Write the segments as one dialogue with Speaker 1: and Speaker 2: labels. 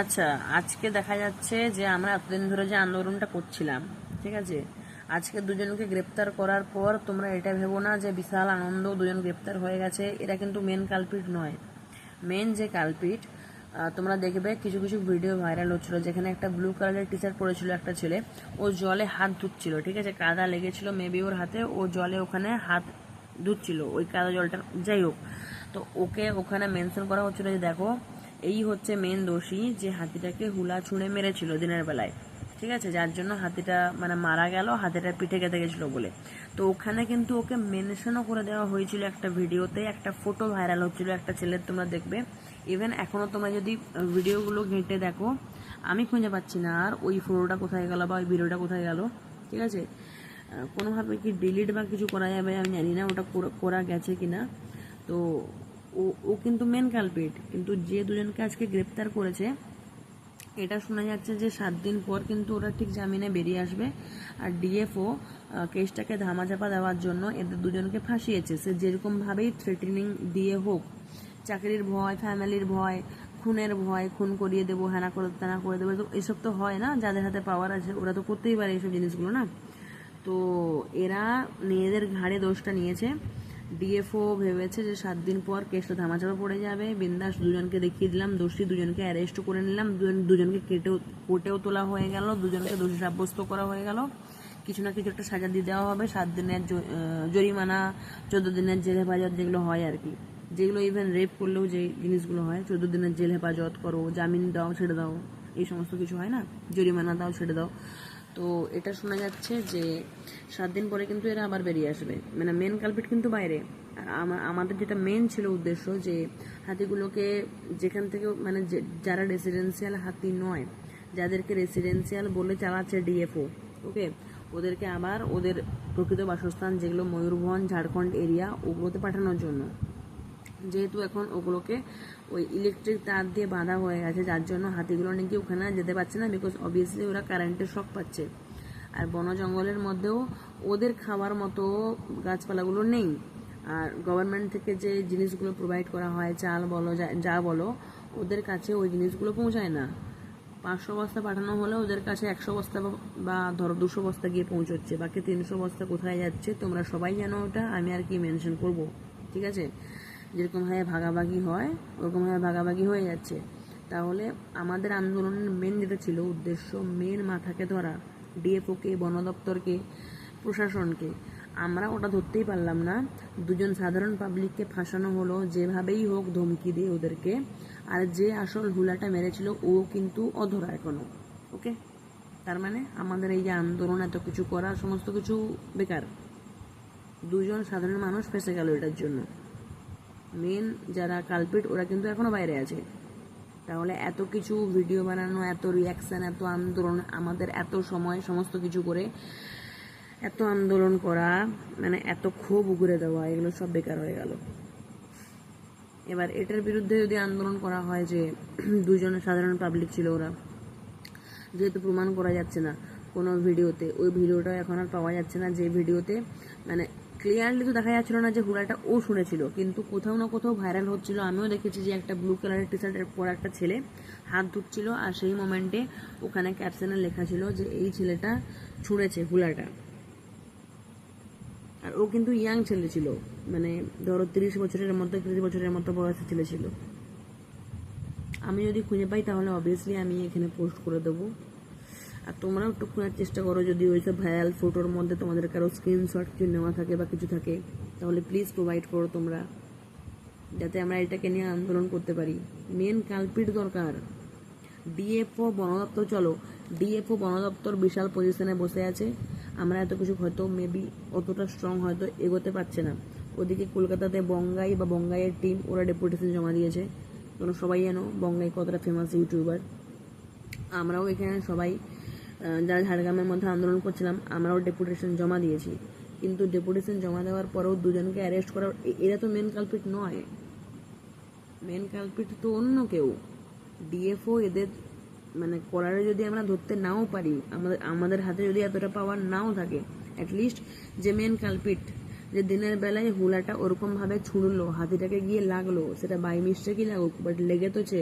Speaker 1: আচ্ছা আজকে দেখা যাচ্ছে যে আমরা এতদিন ধরে যে আন্দোলনটা করছিলাম, ঠিক আছে? আজকে দুজনকে গ্রেপ্তার করার পর তোমরা এটা ভেবো না যে বিশাল আনন্দ দুজন গ্রেপ্তার হয়ে গেছে। এরা কিন্তু মেন কালপিট নয়। মেন যে কালপিট তোমরা দেখবে কিছু কিছু ভিডিও ভাইরাল হচ্ছিল, যেখানে একটা ব্লু কালারের টি শার্ট পরেছিল একটা ছেলে। ও জলে হাত ধুচ্ছিল, ঠিক আছে? কাদা লেগেছিল মেবি ওর হাতে, ও জলে ওখানে হাত ধুচ্ছিল, ওই কাদা জলটা, যাই হোক। তো ওকে ওখানে মেনশন করা হচ্ছিল যে দেখো এই হচ্ছে মেন দোষী যে হাতিটাকে হুলা ছুঁড়ে মেরেছিল দিনের বেলায়। ঠিক আছে? যার জন্য হাতিটা মানে মারা গেল, হাতিটা পিঠে গেঁথে গেছিল বলে। তো ওখানে কিন্তু ওকে মেনশনও করে দেওয়া হয়েছিল একটা ভিডিওতে, একটা ফটো ভাইরাল হচ্ছিল একটা ছেলের, তোমরা দেখবে। ইভেন এখনও তোমরা যদি ভিডিওগুলো ঘেঁটে দেখো, আমি খুঁজে পাচ্ছি না আর ওই ফটোটা কোথায় গেল বা ওই ভিডিওটা কোথায় গেল। ঠিক আছে? কোনোভাবে কি ডিলিট বা কিছু করা যাবে আমি জানি না, ওটা করা- গেছে কিনা। তো ও কিন্তু মেন কালপিট কিন্তু যে দুজনকে আজকে গ্রেপ্তার করেছে, এটা শোনা যাচ্ছে যে সাত দিন পর কিন্তু ওরা ঠিক জামিনে বেরিয়ে আসবে। আর ডিএফও কেসটাকে ধামাচাপা দেওয়ার জন্য এদের দুজনকে ফাঁসিয়েছে। সে যেরকমভাবেই থ্রেটেনিং দিয়ে হোক, চাকরির ভয়, ফ্যামিলির ভয়, খুনের ভয়, খুন করিয়ে দেবো হ্যানা করে, তেনা করে দেবো তো এসব তো হয় না, যাদের হাতে পাওয়ার আছে, ওরা তো করতেই পারে এইসব জিনিসগুলো না? তো এরা নিজেদের ঘাড়ে দোষটা নিয়েছে। ডিএফও ভেবেছে যে সাত দিন পর কেসটা ধামাচাপা পড়ে যাবে। বিন্দাস দুজনকে দেখিয়ে দিলাম, দোষী দুজনকে অ্যারেস্ট করে নিলাম, দুজন- দুজনকে কেটেও কোর্টেও তোলা হয়ে গেল, দুজনকে দোষী সাব্যস্ত করা হয়ে গেল। কিছু না কিছু একটা সাজা দিয়ে দেওয়া হবে, সাত দিনের জরিমানা, চোদ্দ দিনের জেল হেফাজত যেগুলো হয় আর কি। যেগুলো ইভেন রেপ করলেও যে জিনিসগুলো হয়, চোদ্দ দিনের জেল হেফাজত করো, জামিন দাও, ছেড়ে দাও, এই সমস্ত কিছু হয় না? জরিমানা দাও, ছেড়ে দাও। তো এটা শোনা যাচ্ছে যে সাত দিন পরে কিন্তু এরা আবার বেরিয়ে আসবে। মানে মেন কালপিট কিন্তু বাইরে। আর আমাদের যেটা মেন ছিল উদ্দেশ্য যে হাতিগুলোকে যেখান থেকে মানে যারা রেসিডেন্সিয়াল হাতি নয়, যাদেরকে রেসিডেন্সিয়াল বলে চালাচ্ছে ডিএফও ওকে ওদেরকে আবার ওদের প্রকৃত বাসস্থান, যেগুলো ময়ূরভঞ্জ, ঝাড়খণ্ড এরিয়া ওগুলোতে পাঠানোর জন্য। যেহেতু এখন ওগুলোকে ওই ইলেকট্রিক তার দিয়ে বাঁধা হয়ে গেছে, যার জন্য হাতিগুলো নাকি ওখানে যেতে পারছে না বিকজ অবভিয়াসলি ওরা কারেন্টের শক পাচ্ছে। আর বন জঙ্গলের মধ্যেও ওদের খাওয়ার মতো গাছপালাগুলো নেই। আর গভর্নমেন্ট থেকে যে জিনিসগুলো প্রোভাইড করা হয়, চাল বলো, যা- বলো, ওদের কাছে ওই জিনিসগুলো পৌঁছায় না। পাঁচশো বস্তা পাঠানো হলে ওদের কাছে একশো বস্তা বা ধরো দুশো বস্তা গিয়ে পৌঁছচ্ছে, বাকি তিনশো বস্তা কোথায় যাচ্ছে তোমরা সবাই জানো ওটা, আমি আর কি মেনশন করব। ঠিক আছে? যেরকমভাবে ভাগাভাগি হয় ওরকমভাবে ভাগাভাগি হয়ে যাচ্ছে। তাহলে আমাদের আন্দোলনের মেন যেটা ছিল উদ্দেশ্য মেন মাথাকে ধরা ডিএফওকে বন দপ্তরকে, প্রশাসনকে। আমরা ওটা ধরতেই পারলাম না। দুজন সাধারণ পাবলিককে ফাঁসানো হলো, যেভাবেই হোক ধমকি দিয়ে ওদেরকে। আর যে আসল হুলাটা মেরেছিল, ও কিন্তু অধরা এখনও। ওকে তার মানে আমাদের এই যে আন্দোলন, এত কিছু করা, সমস্ত কিছু বেকার। দুজন সাধারণ মানুষ ফেসে গেল এটার জন্য। মেন যারা কালপিট ওরা কিন্তু এখনও বাইরে আছে। তাহলে এত কিছু ভিডিও বানানো, এত রিয়াকশন এত আন্দোলন, আমাদের এত সময়, সমস্ত কিছু করে এত আন্দোলন করা মানে এত ক্ষোভ উগরে দেওয়া, এগুলো সব বেকার হয়ে গেল। এবার এটার বিরুদ্ধে যদি আন্দোলন করা হয় যে দুজন সাধারণ পাবলিক ছিল ওরা, যেহেতু প্রমাণ করা যাচ্ছে না কোনো ভিডিওতে ওই ভিডিওটা এখন আর পাওয়া যাচ্ছে না যে ভিডিওতে মানে ক্লিয়ারলি তো দেখা যাচ্ছিল না যে হুড়াটা ও শুনেছিল, কিন্তু কোথাও না কোথাও ভাইরাল হচ্ছিল। আমিও দেখেছি যে একটা ব্লু কালারের টি শার্টের পর একটা ছেলে হাত ধুচ্ছিল, আর সেই মোমেন্টে ওখানে ক্যাপশনে লেখা ছিল যে এই ছেলেটা ছুঁড়েছে হুলাটা আর ও কিন্তু ইয়াং ছেলে ছিল মানে ধরো তিরিশ বছরের মতো তিরিশ বছরের মতো বয়সের ছেলে ছিল। আমি যদি খুঁজে পাই তাহলে অবভিয়াসলি আমি এখানে পোস্ট করে দেবো। আর তোমরাও একটু খোঁজার চেষ্টা করো, যদি ওই সব ভাইরাল ফটোর মধ্যে তোমাদের কারও স্ক্রিনশট কিছু নেওয়া থাকে বা কিছু থাকে, তাহলে প্লিজ প্রোভাইড করো তোমরা, যাতে আমরা এটাকে নিয়ে আন্দোলন করতে পারি। মেন কালপিট দরকার। ডিএফও বন দপ্তর চলো। ডিএফও বন দপ্তর বিশাল পজিশনে বসে আছে। আমরা এত কিছু হয়তো মেবি অতটা স্ট্রং হয়তো এগোতে পারছে না। ওদিকে কলকাতাতে বঙ্গাই বা বঙ্গাইয়ের টিম ওরা ডেপুটেশন জমা দিয়েছে। তোমরা সবাই জানো, বঙ্গাই কতটা ফেমাস ইউটিউবার আমরাও এখানে সবাই যারা ঝাড়গ্রামের মধ্যে আন্দোলন করছিলাম, আমরাও ডেপুটেশন জমা দিয়েছি। কিন্তু ডেপুটেশন জমা দেওয়ার পরেও দুজনকে অ্যারেস্ট করা এরা তো মেন কালপিট নয়। মেন কালপিট তো অন্য কেউ। ডিএফও এদের মানে কলারে যদি আমরা ধরতে নাও পারি, আমাদের আমাদের হাতে যদি এতটা পাওয়ার নাও থাকে অ্যাটলিস্ট যে মেন কালপিট যে দিনের বেলায় হুলাটা ওরকম ভাবে ছুড়লো, হাতিটাকে গিয়ে লাগল, সেটা বাই মিস্টেকই লাগুক বাট লেগে তোছে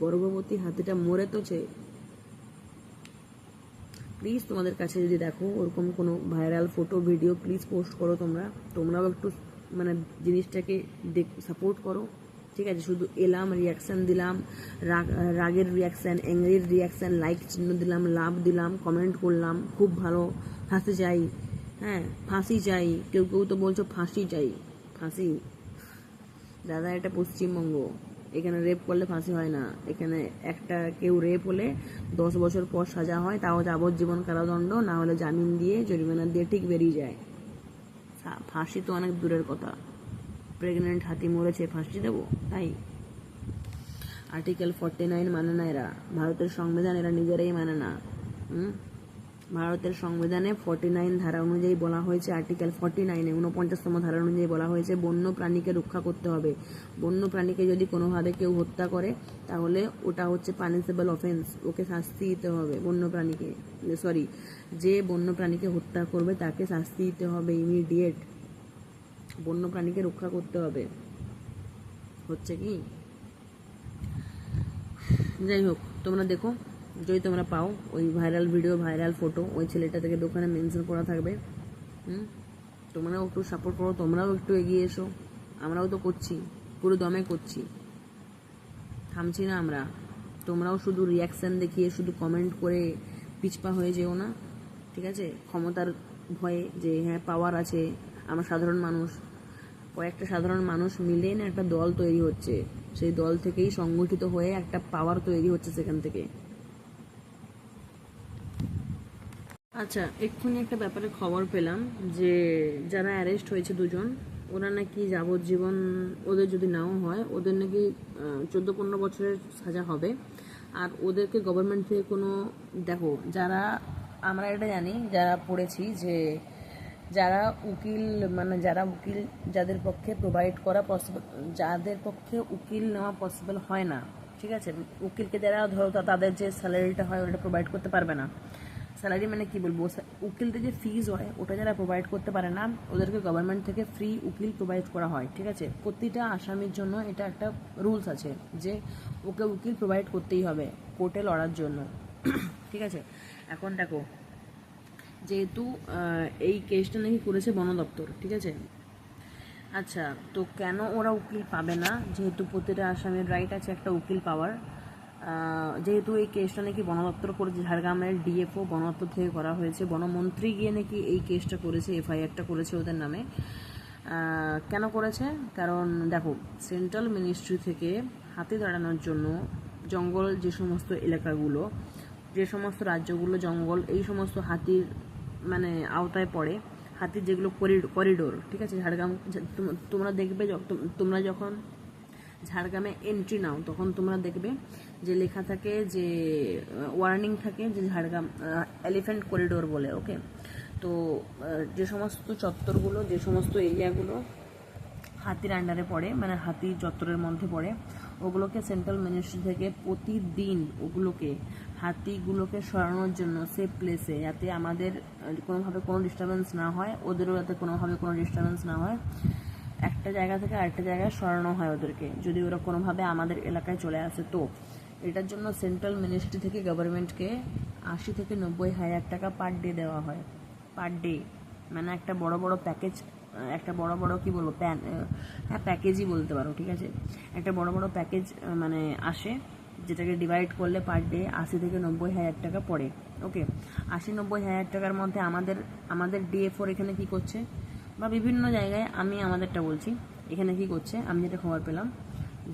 Speaker 1: গর্ভবতী হাতিটা মরে তোছে প্লিজ তোমাদের কাছে যদি দেখো ওরকম কোনো viral photo video please post করো তোমরা। তোমরাও একটু মানে জিনিসটাকে দেখ সাপোর্ট করো। ঠিক আছে? শুধু এলাম রিয়াকশান দিলাম, রাগ, রাগের রিয়াকশান অ্যাংরির রিয়াকশান লাইক চিহ্ন দিলাম, লাভ দিলাম কমেন্ট করলাম, খুব ভালো। হাসতে চাই। হ্যাঁ ফাঁসি চাই। কেউ কেউ তো বলছো ফাঁসি চাই। ফাঁসি। দাদা, এটা পশ্চিমবঙ্গ। এখানে রেপ করলে ফাঁসি হয় না। এখানে একটা কেউ রেপ হলে দশ বছর পর সাজা হয়, তাও যাবজ্জীবন কারাদণ্ড, না হলে জামিন দিয়ে জরিমানা দিয়ে ঠিক বেরিয়ে যায়। ফাঁসি তো অনেক দূরের কথা। প্রেগনেন্ট হাতি মরেছে, ফাঁসি দেবো? তাই। আর্টিকেল ফর্টি নাইন মানে না এরা। ভারতের সংবিধান এরা নিজেরাই মানে না। হুম? ভারতের সংবিধানে ফর্টি নাইন ধারা অনুযায়ী বলা হয়েছে আর্টিকেল ফর্টি নাইনে উনপঞ্চাশতম ধারা অনুযায়ী বলা হয়েছে, বন্য প্রাণীকে রক্ষা করতে হবে। বন্য প্রাণীকে যদি কোনোভাবে কেউ হত্যা করে, তাহলে ওটা হচ্ছে পানিশেবল অফেন্স ওকে শাস্তি দিতে হবে বন্য প্রাণীকে সরি যে বন্য প্রাণীকে হত্যা করবে তাকে শাস্তি দিতে হবে ইমিডিয়েট বন্য প্রাণীকে রক্ষা করতে হবে। হচ্ছে কি? যাই হোক, তোমরা দেখো। যদি তোমরা পাও, ওই ভাইরাল ভিডিও ভাইরাল ফটো ওই ছেলেটা থেকে দোকানে মেনশন করা থাকবে। হুম? তোমরাও একটু সাপোর্ট করো, তোমরাও একটু এগিয়ে এসো। আমরাও তো করছি, পুরো দমে করছি। থামছি না আমরা। তোমরাও শুধু রিয়াকশান দেখিয়ে, শুধু কমেন্ট করে পিছপা হয়ে যেও না, ঠিক আছে? ক্ষমতার ভয়ে যে হ্যাঁ পাওয়ার আছে, আমরা সাধারণ মানুষ। কয়েকটা সাধারণ মানুষ মিলে না একটা দল তৈরি হচ্ছে। সেই দল থেকেই সংগঠিত হয়ে একটা পাওয়ার তৈরি হচ্ছে সেখান থেকে। আচ্ছা এক্ষুনি একটা ব্যাপারে খবর পেলাম যে যারা অ্যারেস্ট হয়েছে দুজন, ওরা নাকি যাবজ্জীবন ওদের যদি নাও হয়, ওদের নাকি চোদ্দ পনেরো বছরের সাজা হবে। আর ওদেরকে গভর্নমেন্ট থেকে কোনো, দেখো, যারা, আমরা এটা জানি, যারা পড়েছি যে যারা উকিল মানে যারা উকিল যাদের পক্ষে প্রোভাইড করা পসিবল যাদের পক্ষে উকিল নেওয়া পসিবল হয় না, ঠিক আছে? উকিলকে যারা ধরো তাদের যে স্যালারিটা হয়, ওটা প্রোভাইড করতে পারবে না। স্যালারি মানে কি বলব উকিলদের যে ফিজ হয় ওটা যারা প্রোভাইড করতে পারে না ওদেরকে গভর্নমেন্ট থেকে ফ্রি উকিল প্রোভাইড করা হয় ঠিক আছে প্রতিটা আসামির জন্য এটা একটা রুলস আছে যে ওকে উকিল প্রোভাইড করতেই হবে কোর্টে লড়ার জন্য ঠিক আছে এখন দেখো যেহেতু এই কেসটা নাকি করেছে বন দপ্তর ঠিক আছে আচ্ছা তো কেন ওরা উকিল পাবে না যেহেতু প্রতিটা আসামের রাইট আছে একটা উকিল পাওয়ার যেহেতু এই কেসটা নাকি বন দপ্তর করেছে, ঝাড়গ্রামের ডিএফও বন দপ্তর থেকে করা হয়েছে। বনমন্ত্রী গিয়ে নাকি এই কেসটা করেছে এফআইআরটা করেছে ওদের নামে। কেন করেছে? কারণ দেখো সেন্ট্রাল মিনিস্ট্রি থেকে হাতি দাঁড়ানোর জন্য জঙ্গল যে সমস্ত এলাকাগুলো, যে সমস্ত রাজ্যগুলো জঙ্গল, এই সমস্ত হাতির মানে আওতায় পড়ে, হাতির যেগুলো করিডোর ঠিক আছে? ঝাড়গ্রাম তোমরা দেখবে তোমরা যখন ঝাড়গ্রামে এন্ট্রি নাও, তখন তোমরা দেখবে যে লেখা থাকে, যে ওয়ার্নিং থাকে, যে ঝাড়গ্রাম এলিফ্যান্ট করিডোর বলে ওকে তো যে সমস্ত চত্বরগুলো, যে সমস্ত এরিয়াগুলো হাতির আন্ডারে পড়ে মানে হাতি চত্বরের মধ্যে পড়ে, ওগুলোকে সেন্ট্রাল মিনিস্ট্রি থেকে প্রতিদিন ওগুলোকে, হাতিগুলোকে সরানোর জন্য সেফ প্লেসে যাতে আমাদের কোনোভাবে কোনো ডিস্টারবেন্স না হয়, ওদেরও যাতে কোনোভাবে কোনো ডিস্টারবেন্স না হয়, একটা জায়গা থেকে আরেকটা জায়গায় সরানো হয় ওদেরকে, যদি ওরা কোনোভাবে আমাদের এলাকায় চলে আসে তো। এটার জন্য সেন্ট্রাল মিনিস্ট্রি থেকে গভর্নমেন্টকে আশি থেকে নব্বই হাজার টাকা পার ডে দেওয়া হয়। পার ডে মানে একটা বড় বড় প্যাকেজ একটা বড় বড় কি বলব প্যান হ্যাঁ প্যাকেজই বলতে পারো, ঠিক আছে? একটা বড় বড় প্যাকেজ মানে আসে, যেটাকে ডিভাইড করলে পার ডে আশি থেকে নব্বই হাজার টাকা পড়ে ওকে আশি নব্বই হাজার টাকার মধ্যে আমাদের আমাদের ডিএফওর এখানে কি করছে? বা বিভিন্ন জায়গায় আমি আমাদেরটা বলছি, এখানে কি করছে? আমি যেটা খবর পেলাম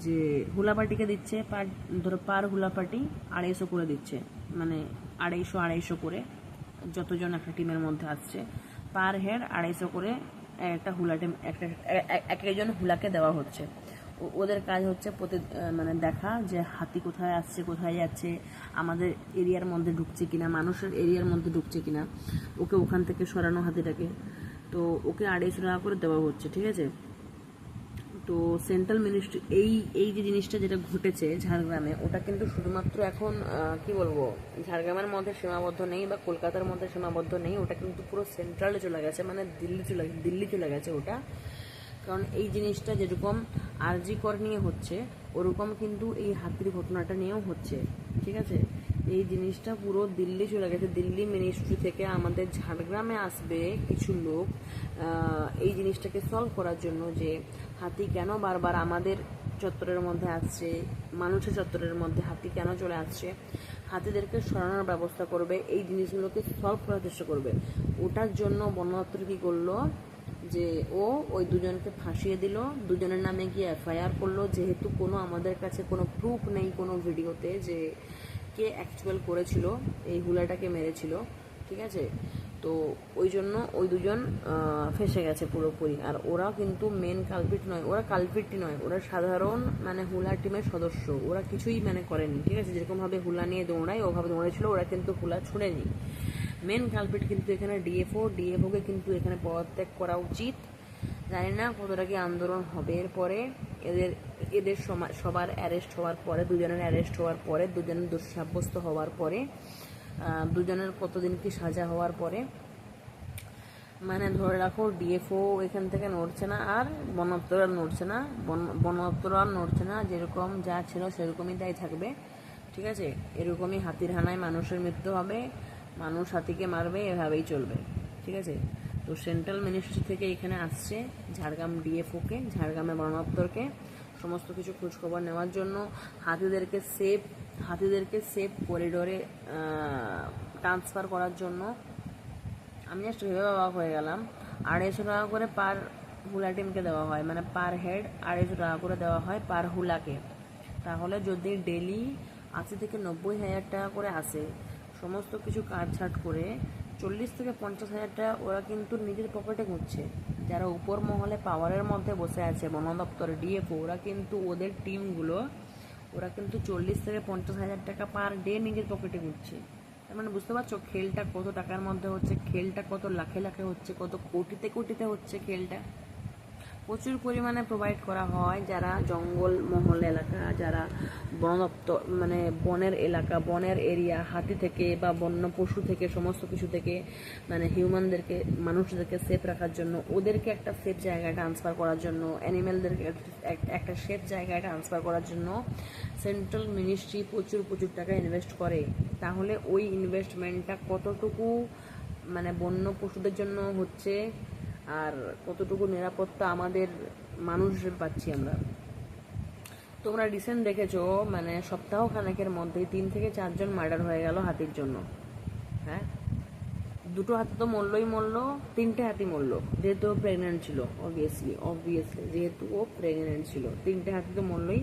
Speaker 1: যে হুলাপাটিকে দিচ্ছে পার, ধরো পার হুলাপাটি আড়াইশো করে দিচ্ছে। মানে আড়াইশো আড়াইশো করে যতজন একটা টিমের মধ্যে আসছে, পার হেড আড়াইশো করে একটা হুলা টিম, একটা, এক একজন হুলাকে দেওয়া হচ্ছে। ওদের কাজ হচ্ছে প্রতি মানে দেখা যে হাতি কোথায় আসছে, কোথায় যাচ্ছে, আমাদের এরিয়ার মধ্যে ঢুকছে কিনা, মানুষের এরিয়ার মধ্যে ঢুকছে কিনা, ওকে ওখান থেকে সরানো হাতিটাকে। তো ওকে আড়াইশো টাকা করে দেওয়া হচ্ছে, ঠিক আছে? তো সেন্ট্রাল মিনিস্ট্রি, এই এই যে জিনিসটা যেটা ঘটেছে ঝাড়গ্রামে, ওটা কিন্তু শুধুমাত্র এখন কি বলব, ঝাড়গ্রামের মধ্যে সীমাবদ্ধ নেই বা কলকাতার মধ্যে সীমাবদ্ধ নেই, ওটা কিন্তু পুরো সেন্ট্রালে চলে গেছে মানে দিল্লি চলে দিল্লি চলে গেছে ওটা। কারণ এই জিনিসটা যেরকম আরজি কর নিয়ে হচ্ছে, ওরকম কিন্তু এই হাতির ঘটনাটা নিয়েও হচ্ছে, ঠিক আছে? এই জিনিসটা পুরো দিল্লি চলে গেছে। দিল্লি মিনিস্ট্রি থেকে আমাদের ঝাড়গ্রামে আসবে কিছু লোক এই জিনিসটাকে সলভ করার জন্য যে হাতি কেন বারবার আমাদের চত্বরের মধ্যে আসছে, মানুষের চত্বরের মধ্যে হাতি কেন চলে আসছে, হাতিদেরকে সরানোর ব্যবস্থা করবে, এই জিনিসগুলোকে সলভ করার চেষ্টা করবে। ওটার জন্য বন দপ্তর কী করল? যে ও ওই দুজনকে ফাঁসিয়ে দিল, দুজনের নামে গিয়ে এফআইআর করল। যেহেতু কোনো আমাদের কাছে কোনো প্রুফ নেই কোনো ভিডিওতে যে কে অ্যাকচুয়াল করেছিল, এই হুলাটাকে মেরেছিল, ঠিক আছে? তো ওই জন্য ওই দুজন ফেসে গেছে পুরোপুরি। আর ওরা কিন্তু মেন কালপিট নয়, ওরা কালপিটটি নয়, ওরা সাধারণ মানে হুলা টিমের সদস্য। ওরা কিছুই মানে করেনি, ঠিক আছে? যেরকমভাবে হুলা নিয়ে দৌড়ায়, ওভাবে দৌড়েছিল ওরা কিন্তু হুলা ছুঁড়েনি। মেন কালপিট কিন্তু এখানে ডিএফও ডিএফওকে কিন্তু এখানে পদত্যাগ করা উচিত। জানি না কতটা কি আন্দোলন হবে এরপরে। এদের এদের সবার অ্যারেস্ট হওয়ার পরে, দুজনের অ্যারেস্ট হওয়ার পরে, দুজনের দোষ সাব্যস্ত হওয়ার পরে দুজনের কতদিন কি সাজা হওয়ার পরে। মানে ধরে রাখো ডিএফও এখান থেকে নড়ছে না, আর বন দপ্তর নড়ছে না। বন দপ্তর আর নড়ছে না, যেরকম যা ছিল সেরকমই তাই থাকবে। ঠিক আছে? এরকমই হাতির হানায় মানুষের মৃত্যু হবে। মানুষ হাতিকে মারবে, এভাবেই চলবে। ঠিক আছে? তো সেন্ট্রাল মিনিস্ট্রি থেকে এখানে আসছে ঝাড়গ্রাম ডিএফওকে ঝাড়গ্রামের বন সমস্ত কিছু খোঁজখবর নেওয়ার জন্য। হাতিদেরকে সেফ হাতিদেরকে সেফ করিডোরে ট্রান্সফার করার জন্য। আমি জাস্ট ভেবে অবাক হয়ে গেলাম। আড়াইশো টাকা করে পার হুলা টিমকে দেওয়া হয়। মানে পার হেড আড়াইশো টাকা করে দেওয়া হয় পার হুলাকে তাহলে যদি ডেলি আশি থেকে নব্বই হাজার টাকা করে আসে, সমস্ত কিছু কাটছাট করে চল্লিশ থেকে পঞ্চাশ হাজার টাকা ওরা কিন্তু নিজের পকেটে ঘুরছে যারা উপর মহলে পাওয়ারের মধ্যে বসে আছে, বন দপ্তরে ডিএফও ওরা কিন্তু ওদের টিমগুলো ওরা কিন্তু চল্লিশ থেকে পঞ্চাশ হাজার টাকা পার ডে নিজের পকেটে ঘুরছে তার মানে বুঝতে পারছ, খেলটা কত টাকার মধ্যে হচ্ছে, খেলটা কত লাখে লাখে হচ্ছে, কত কোটিতে কোটিতে হচ্ছে খেলটা? প্রচুর পরিমাণে প্রোভাইড করা হয় যারা জঙ্গল মহল এলাকা, যারা বন দপ্তর মানে বনের এলাকা, বনের এরিয়া হাতি থেকে বা বন্য পশু থেকে, সমস্ত কিছু থেকে মানে হিউম্যানদেরকে মানুষদেরকে সেফ রাখার জন্য, ওদেরকে একটা সেফ জায়গায় ট্রান্সফার করার জন্য অ্যানিমেলদেরকে একটা সেফ জায়গায় ট্রান্সফার করার জন্য সেন্ট্রাল মিনিস্ট্রি প্রচুর প্রচুর টাকা ইনভেস্ট করে। তাহলে ওই ইনভেস্টমেন্টটা কতটুকু মানে বন্য পশুদের জন্য হচ্ছে আর কতটুকু নিরাপত্তা আমাদের মানুষ পাচ্ছি আমরা। তোমরা রিসেন্ট দেখেছ মানে সপ্তাহ খানেকের মধ্যেই তিন থেকে চারজন মার্ডার হয়ে গেল হাতির জন্য। হ্যাঁ? দুটো হাতি তো মরলই মরল, তিনটে হাতি মরল। যেহেতু ও প্রেগনেন্ট ছিল অবভিয়াসলি অবভিয়াসলি যেহেতু ও প্রেগনেন্ট ছিল, তিনটে হাতি তো মরলই,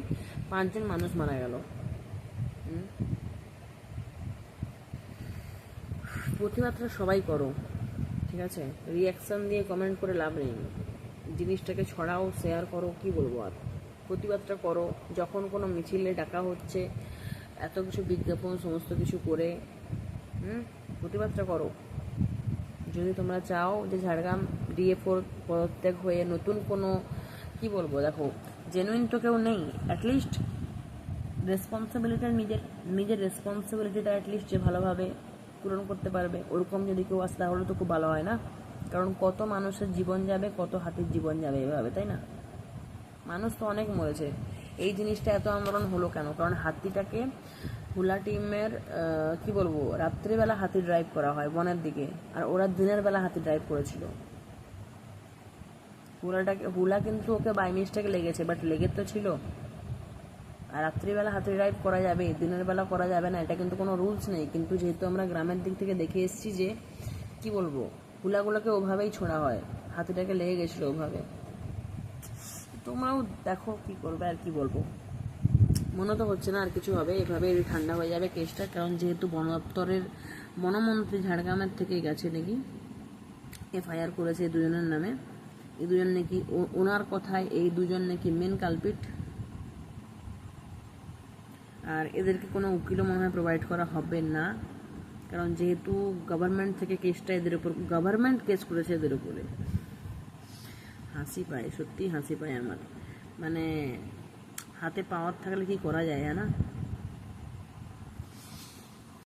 Speaker 1: পাঁচজন মানুষ মারা গেল? প্রতিবাদটা সবাই করো। ঠিক আছে? রিয়াকশান দিয়ে কমেন্ট করে লাভ নেই। জিনিসটাকে ছড়াও শেয়ার করো, কি বলব আর? প্রতিবাদটা করো। যখন কোনো মিছিলে ডাকা হচ্ছে, এত কিছু বিজ্ঞাপন, সমস্ত কিছু করে, হুম? প্রতিবাদটা করো। যদি তোমরা চাও যে ঝাড়গ্রাম ডিএফওর পদত্যাগ হয়ে নতুন কোনো, কি বলব, দেখো জেনুইন তো কেউ নেই অ্যাটলিস্ট রেসপন্সিবিলিটি নিজের নিজের রেসপন্সিবিলিটিটা অ্যাটলিস্ট যে ভালোভাবে পূরণ করতে পারবে। ওরকম যদি কেউ আসে, তাহলে তো খুব ভালো হয় না। কারণ কত মানুষের জীবন যাবে, কত হাতির জীবন যাবে এভাবে, তাই না? মানুষ তো অনেক মরেছে। এই জিনিসটা এত আন্দোলন হলো কেন? কারণ হাতিটাকে হুলা টিমের কি বলব, রাত্রিবেলা হাতি ড্রাইভ করা হয় বনের দিকে, আর ওরা দিনের বেলা হাতি ড্রাইভ করেছিল। হুলাটাকে, হুলা কিন্তু ওকে বাই মিস্টেক লেগেছে বাট লেগে তো ছিল। রাত্রিবেলা হাতি ড্রাইভ করা যাবে দিনের বেলা করা যাবে না, এটা কিন্তু কোনো রুলস নেই। কিন্তু যেহেতু আমরা গ্রামের দিক থেকে দেখে এসেছি যে, কি বলব হুলাগুলোকে ওভাবেই ছোঁড়া হয়। হাতিটাকে লেগে গেছিল ওভাবে। তোমরাও দেখো কি করবে আর কি বলব। মনে তো হচ্ছে না আর কিছু হবে এভাবে ঠান্ডা হয়ে যাবে কেসটা, কারণ যেহেতু বন দপ্তরের বনমন্ত্রী ঝাড়গ্রামের থেকেই গেছে নাকি? এফআইআর করেছে দুজনের নামে। এই দুজন নাকি ওনার কথায় এই দুজন নাকি মেন কালপিট আর এদেরকে কোনো উকিলও মনে হয় প্রোভাইড করা হবে না। কারণ যেহেতু গভর্নমেন্ট থেকে কেসটা এদের উপর গভর্নমেন্ট কেস করেছে এদের উপরে। হাসি পায় সত্যি হাসি পায় আমার। মানে হাতে পাওয়ার থাকলে কি করা যায় হ্যাঁ না?